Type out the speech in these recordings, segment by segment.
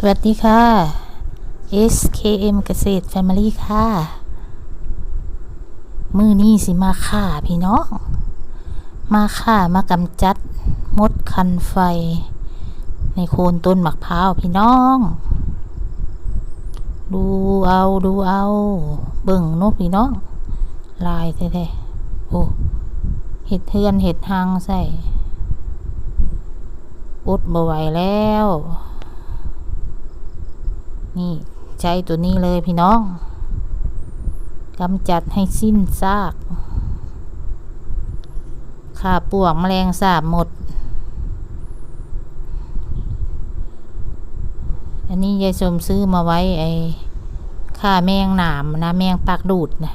สวัสดีค่ะ SKM เกษตร Family ค่ะ มือนี้สิมาข่าพี่น้อง มาข่ามากำจัดมดคันไฟ ในโคนต้นมะพร้าวพี่น้อง ดูเอาดูเอา เบิ่งนกพี่น้อง ลายแท้ๆโอ้เห็ดเทือนเห็ดหางใส่อดบ่ไหวแล้ว นี่ใช้ตัวนี้เลยพี่น้องกำจัดให้สิ้นซากข่าปวกแมลงสาบหมด อันนี้ยายสมซื้อมาไว้ไอ้ข่าแมงหนามนะแมงปากดูดนะ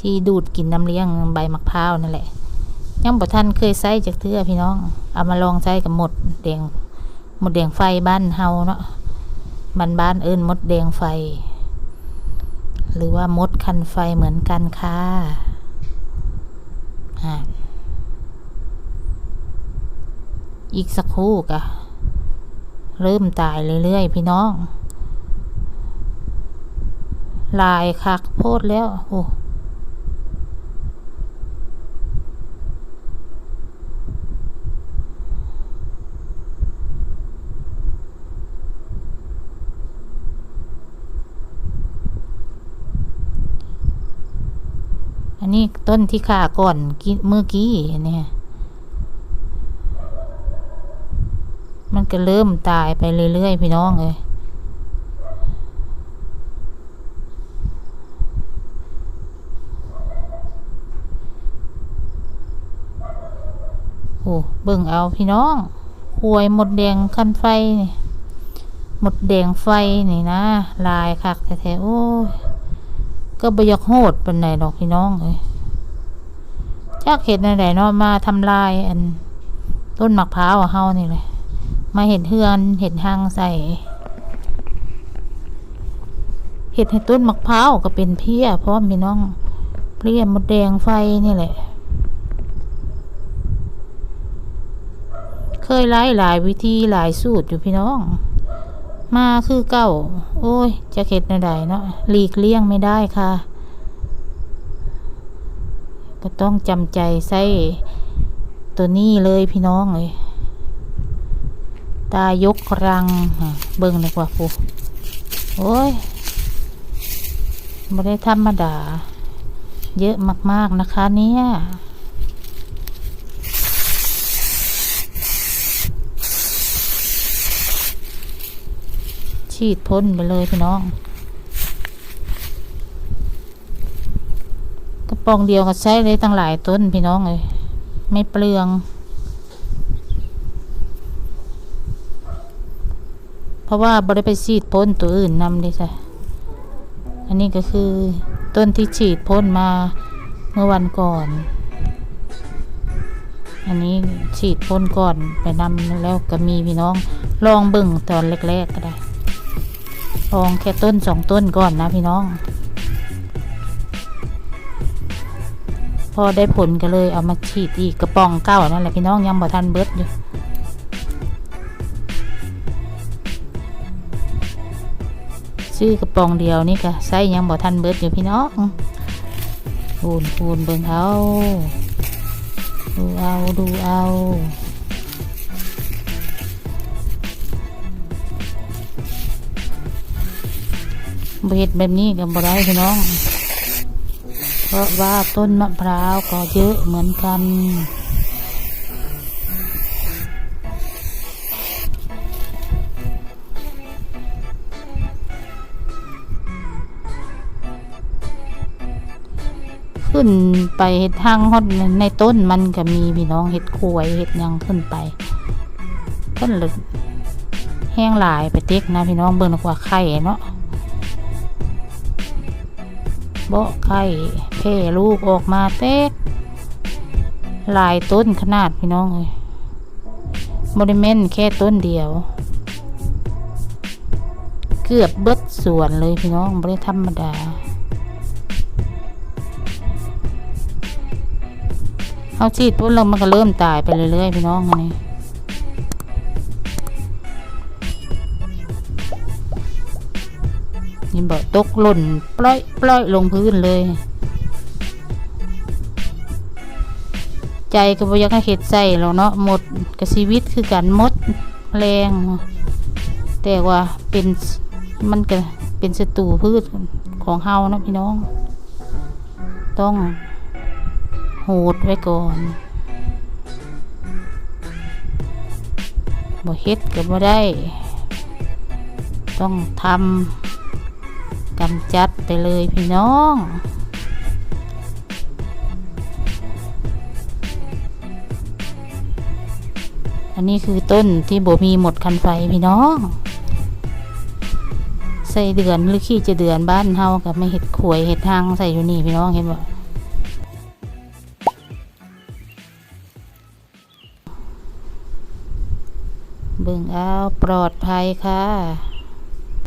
ที่ดูดกินน้ำเลี้ยงใบมะพร้าวนั่นแหละยังบ่ท่านเคยใช้จากเทือพี่น้อง เอามาลองใช้กับหมดแดงหมดแดงไฟบ้านเฮาเนาะ บ้านบ้านเอิญมดแดงไฟ หรือว่ามดคันไฟเหมือนกันค่ะอ่าอีกสักครู่กะเริ่มตายเรื่อยๆพี่น้อง ลายคักโพดแล้ว โอ้ อั นนี้ต้นที่ขาก่อนกเมื่อกี้เนี่ยมันก็เริ่มตายไปเรื่อยๆพี่น้องเลยโอ้เบิ่งเอาพี่น้องหวยหมดแดงคันไฟนี่หมดแดงไฟนี่นะ ลายคักแท้ๆโอ้ย ก็บยกโหดเป็นไหนดอกพี่น้องเลยจากเห็ดในไหนเนาะมาทำลายอัน ต้นมะพร้าวเฮานี่เลย มาเห็ดเฮือนเห็ดหางใส่เห็ดให้ต้นมะพร้าวก็เป็นเพี้ยเพราะพี่น้องเปลี่ยมดแดงไฟนี่แหละ เคยไล่หลายวิธีหลายสูตรอยู่พี่น้อง มาคือเก่า โอ้ย จะเข็ดในใดเนาะหลีกเลี่ยงไม่ได้ค่ะ ก็ต้องจำใจใส่ตัวนี้เลยพี่น้องเลย ตายกรัง เบิ่งดีกว่าปูโอ้ยไม่ได้ธรรมดา เยอะมาก ๆ นะคะเนี่ย ฉีดพ่นไปเลยพี่น้อง กระป๋องเดียวก็ใช้เลยตั้งหลายต้นพี่น้องเลยไม่เปลือง เพราะว่าบริไปฉีดพ่นตัวอื่นนำเลยจ้ะอันนี้ก็คือต้นที่ฉีดพ่นมาเมื่อวันก่อน อันนี้ฉีดพ่นก่อนไปนำแล้วก็มีพี่น้องลองเบิ่งตอนแรกๆก็ได้ ลองแค่ต้นสองต้นก่อนนะพี่น้อง พอได้ผลก็เลยเอามาฉีดอีกกระป๋องเก้านั่นแหละพี่น้องยังบ่ทันเบิดอยู่ซื้อกระป๋องเดียวนี่ก็ใส่ยังบ่ทันเบิดอยู่พี่น้องพูนพูนเบิ่งเอา ดูเอาดูเอา เบ็ดแบบนี้ก็บ่ได้พี่น้อง เพราะว่าต้นมะพร้าวก็เยอะเหมือนกัน ขึ้นไปเห็ดทางฮอดในต้นมันก็มีพี่น้องเห็ดขวยเห็ดยังขึ้นไปต้นเลยแห้งหลายไปเต็กนะพี่น้องเบิ่งกว่าไข่เนาะ เบาะไข่เพลูกออกมาเต๊กหลายต้นขนาดพี่น้องเลยบริเมนแค่ต้นเดียว เกือบเบิดสวนเลยพี่น้องบริธรรมดาเอาฉีดพ่นลงมันก็เริ่มตายไปเรื่อยๆพี่น้องอันนี้ ห็นบ่ตกหล่นปล่อยปล่อยลงพื้นเลย ใจก็บ่อยากให้เฮ็ดใส่หรอกเนาะหมดกับชีวิตคือกันหมดแรง แต่ว่าเป็นมันก็เป็นศัตรูพืชของเฮาเนาะพี่น้อง ต้องโหดไว้ก่อนบ่เฮ็ดก็บ่ได้ ต้องทำ กำจัดไปเลยพี่น้องอันนี้คือต้นที่โบมีหมดคันไฟพี่น้อง ใส่เดือนหรือขี้จะเดือนบ้านเฮากับไม่เห็ดขวยเห็ดทางใส่อยู่นี่พี่น้องเห็นบ่เบิ่งเอาปลอดภัยค่ะ